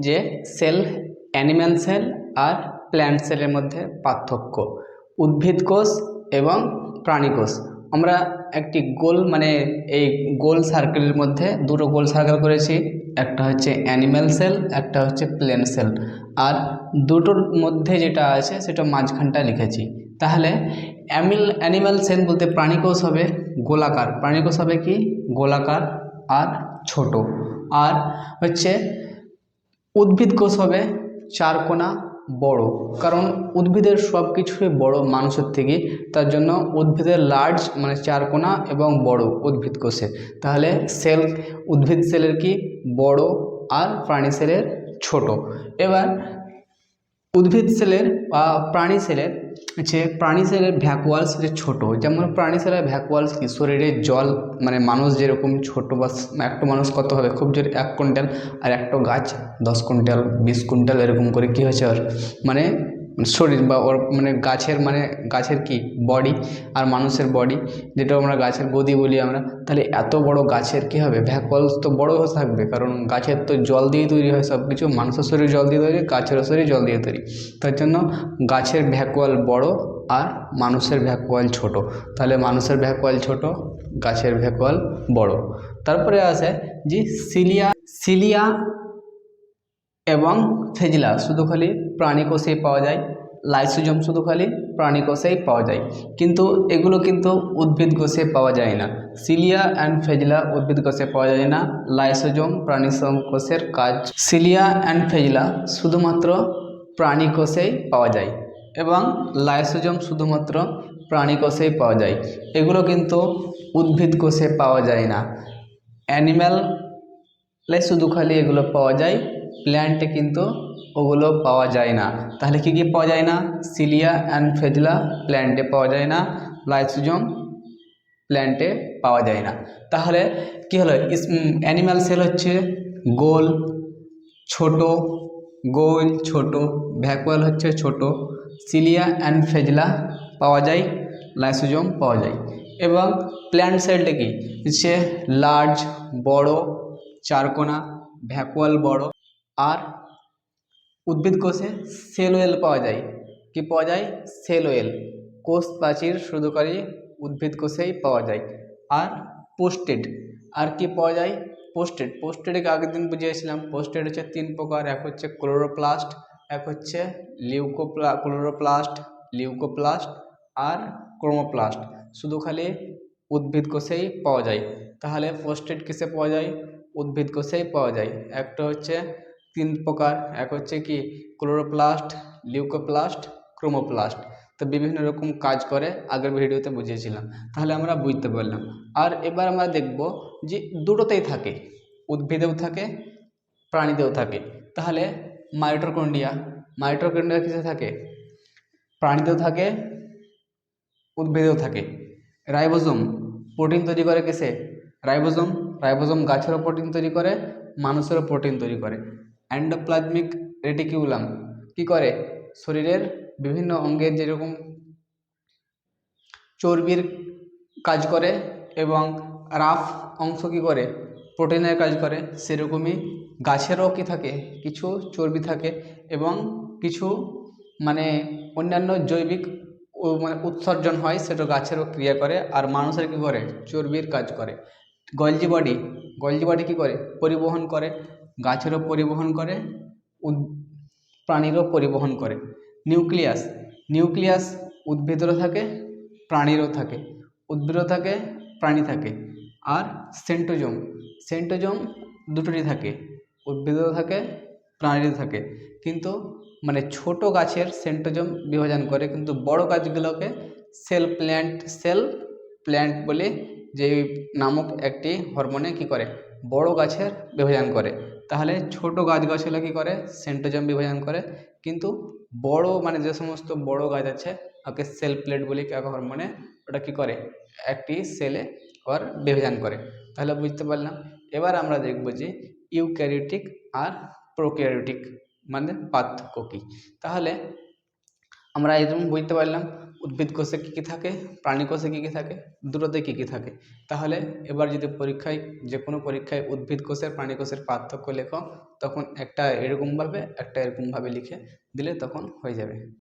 যে cell, animal cell আর plant সেলের মধ্যে পার্থক্য। উদ্ভিদ কোষ এবং প্রাণী কোষ। আমরা একটি গোল মানে এই গোল সার্কেলের মধ্যে দুটো গোল সার্কেল করেছি। একটা হচ্ছে অ্যানিম্যাল সেল, একটা হচ্ছে প্ল্যান্ট সেল। আর দুটোর মধ্যে যেটা আছে সেটা মাঝখানটা লিখেছি। তাহলে অ্যামিল, অ্যানিম্যাল সেল বলতে প্রাণী কোষ হবে গোলাকার। প্রাণী কোষ হবে কি? গোলাকার আর ছোট। আর হচ্ছে উদ্ভিদ কোষ হবে চার কোনা বড়। কারণ উদ্ভিদের সব কিছুই বড় মানুষের থেকে, তার জন্য উদ্ভিদের লার্জ মানে চার চারকোনা এবং বড় উদ্ভিদ কোষে। তাহলে সেল উদ্ভিদ সেলের কি? বড় আর প্রাণী সেলের ছোট। এবার উদ্ভিদ সেলের বা প্রাণী সেলের হচ্ছে প্রাণী সেলের ভ্যাকুয়ালস যে ছোটো। যেমন প্রাণী সেলের ভ্যাকুয়ালস কি? শরীরে জল মানে মানুষ যেরকম ছোটো বা একটা মানুষ কত হবে? খুব জোর এক কুইন্টাল আর একটা গাছ দশ কুইন্টাল, বিশ কুইন্টাল এরকম করে কী হয়েছে ওর? মানে শরীর বা ওর মানে গাছের মানে গাছের কি বডি আর মানুষের বডি যেটা আমরা গাছের গদি বলি আমরা, তাহলে এত বড় গাছের কি হবে? ভ্যাকুয়ালস তো বড় থাকবে, কারণ গাছের তো জল দিয়ে তৈরি হয় সব কিছু মানুষের শরীর জল দিয়ে তৈরি, গাছেরও শরীর জল দিয়ে তৈরি। তার জন্য গাছের ভ্যাকুয়াল বড় আর মানুষের ভ্যাকুয়াল ছোট। তাহলে মানুষের ভ্যাকুয়াল ছোট, গাছের ভ্যাকুয়াল বড়। তারপরে আসে যে সিলিয়া সিলিয়া এবং ফেজিলা শুধু খালি প্রাণী কোষেই পাওয়া যায়। লাইসোজম শুধু খালি প্রাণী কোষেই পাওয়া যায়। কিন্তু এগুলো কিন্তু উদ্ভিদ কোষে পাওয়া যায় না। সিলিয়া অ্যান্ড ফেজিলা উদ্ভিদ কোষে পাওয়া যায় না। লাইসোজম প্রাণী কোষের কাজ। সিলিয়া অ্যান্ড ফেজিলা শুধুমাত্র প্রাণী কোষেই পাওয়া যায় এবং লাইসোজম শুধুমাত্র প্রাণী কোষেই পাওয়া যায়। এগুলো কিন্তু উদ্ভিদ কোষে পাওয়া যায় না। অ্যানিম্যাল শুধু খালি এগুলো পাওয়া যায়। প্ল্যান্টে কিন্তু ওগুলো পাওয়া যায় না। তাহলে কি কি পাওয়া যায় না? সিলিয়া অ্যান্ড ফেজলা প্ল্যান্টে পাওয়া যায় না। লাইসোজোম প্ল্যান্টে পাওয়া যায় না। তাহলে কি হলো? অ্যানিম্যাল সেল হচ্ছে গোল, ছোট গোল, ছোট ভ্যাকুয়াল হচ্ছে ছোট। সিলিয়া অ্যান্ড ফেজলা পাওয়া যায় লাইসোজোম পাওয়া যায়। এবং প্ল্যান্ট সেলটা কি? হচ্ছে লার্জ বড় চারকোনা ভ্যাকুয়াল বড়। আর উদ্ভিদ কোষে সেল ওয়েল পাওয়া যায়। কি পাওয়া যায়? সেল ওয়েল কোষ প্রাচীর শুধুকারী উদ্ভিদ কোষেই পাওয়া যায়। আর পোস্টেড আর কি পাওয়া যায়? পোস্টেড পোস্টেডকে আগের দিন বুঝিয়েছিলাম। পোস্টেড হচ্ছে তিন প্রকার। এক হচ্ছে ক্লোরোপ্লাস্ট এক হচ্ছে লিউকোপ্লা ক্লোরোপ্লাস্ট লিউকোপ্লাস্ট আর ক্রোমোপ্লাস্ট শুধু খালি উদ্ভিদ কোষেই পাওয়া যায়। তাহলে পোস্টেড কিসে পাওয়া যায়? উদ্ভিদ কোষেই পাওয়া যায়। একটা হচ্ছে তিন প্রকার। এক হচ্ছে কি ক্লোরোপ্লাস্ট, লিউকোপ্লাস্ট, ক্রোমোপ্লাস্ট। তো বিভিন্ন রকম কাজ করে আগের ভিডিওতে বুঝিয়েছিলাম। তাহলে আমরা বুঝতে পারলাম। আর এবার আমরা দেখব যে দুটোতেই থাকে। উদ্ভিদেও থাকে প্রাণীতেও থাকে। তাহলে মাইটোকন্ডিয়া মাইটোকন্ডিয়া কিসে থাকে? প্রাণীতেও থাকে, উদ্ভিদেও থাকে। রাইবোজোম, প্রোটিন তৈরি করে কিসে? রাইবোজোম রাইবোজোম গাছেরও প্রোটিন তৈরি করে, মানুষেরও প্রোটিন তৈরি করে। অ্যান্ডোপ্লাজমিক রেটিকিউলাম কি করে? শরীরের বিভিন্ন অঙ্গের যেরকম চর্বির কাজ করে এবং রাফ অংশ কি করে? প্রোটিনের কাজ করে, সেরকমই গাছেরও কি থাকে? কিছু চর্বি থাকে এবং কিছু মানে অন্যান্য জৈবিক মানে উৎসর্জন হয়, সেটা গাছেরও ক্রিয়া করে আর মানুষের কী করে? চর্বির কাজ করে। গলজি বডি গলজি বডি কী করে? পরিবহন করে। গাছেরও পরিবহন করে, উদ, প্রাণীরও পরিবহন করে। নিউক্লিয়াস নিউক্লিয়াস উদ্ভিদেরও থাকে, প্রাণীরও থাকে। উদ্ভিদও থাকে, প্রাণী থাকে। আর সেন্টোজোম সেন্টোজোম দুটোরই থাকে। উদ্ভিদেরও থাকে, প্রাণীরও থাকে। কিন্তু মানে ছোট গাছের সেন্টোজোম বিভাজন করে কিন্তু বড় গাছগুলোকে সেল প্ল্যান্ট সেল প্ল্যান্ট বলে যে নামক একটি হরমোনে কি করে? বড় গাছের বিভাজন করে। তাহলে ছোট গাছ গাছগুলো কী করে? সেন্টোজোম বিভাজন করে। কিন্তু বড় মানে যে সমস্ত বড় গাছ আছে, ওকে সেল প্লেট বলি এক হরমোনে ওটা কী করে? একটি সেলে ওর বিভাজন করে। তাহলে বুঝতে পারলাম। এবার আমরা দেখব যে ইউক্যারিওটিক আর প্রোক্যারিওটিক মানে পার্থক্য কী। তাহলে আমরা এরকম বুঝতে পারলাম উদ্ভিদ কোষে কী কী থাকে? প্রাণী কোষে কী কী থাকে? দুটোতে কী কী থাকে? তাহলে এবার যদি পরীক্ষায়, যে কোনো পরীক্ষায় উদ্ভিদ কোষের, প্রাণী কোষের পার্থক্য লেখো, তখন একটা এরকমভাবে একটা এরকমভাবে লিখে দিলে তখন হয়ে যাবে।